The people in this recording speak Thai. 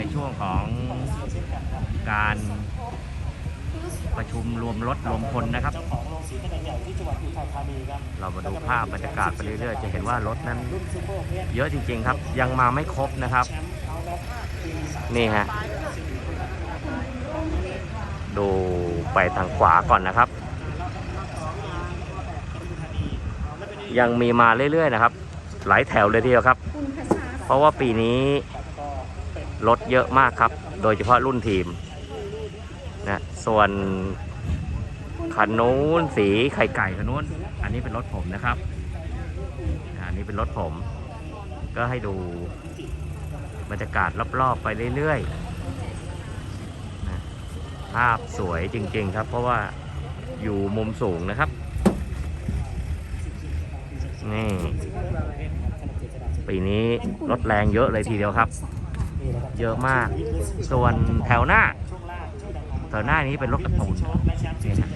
ในช่วงของการประชุมรวมรถรวมพลนะครับเจ้าของโรงสีขนาดใหญ่ที่จังหวัดอุทัยธานีครับ เรามาดูภาพบรรยากาศไปเรื่อยๆ จะเห็นว่ารถนั้นรุ่นซูเปอร์เพชรเยอะจริงๆครับ ยังมาไม่ครบนะครับแชมป์เอาแล้วปีสามนี่ฮะ ดูไปทางขวาก่อนนะครับ ยังมีมาเรื่อยๆนะครับ หลายแถวเลยทีเดียวครับ เพราะว่าปีนี้ รถเยอะมากครับ โดยเฉพาะรุ่นทีมนะส่วนคันนู้นสีไข่ไก่คันนู้น อันนี้เป็นรถผมนะครับ อันนี้เป็นรถผม ก็ให้ดูบรรยากาศรอบๆไปเรื่อยๆนะภาพสวยจริงๆครับ เพราะว่าอยู่มุมสูงนะครับ นี่ ปีนี้รถแรงเยอะเลยทีเดียวครับ เยอะมาก ส่วนแถวหน้าแถวหน้านี้เป็นรถกระตูนและแชมป์นี่ชิงฮะ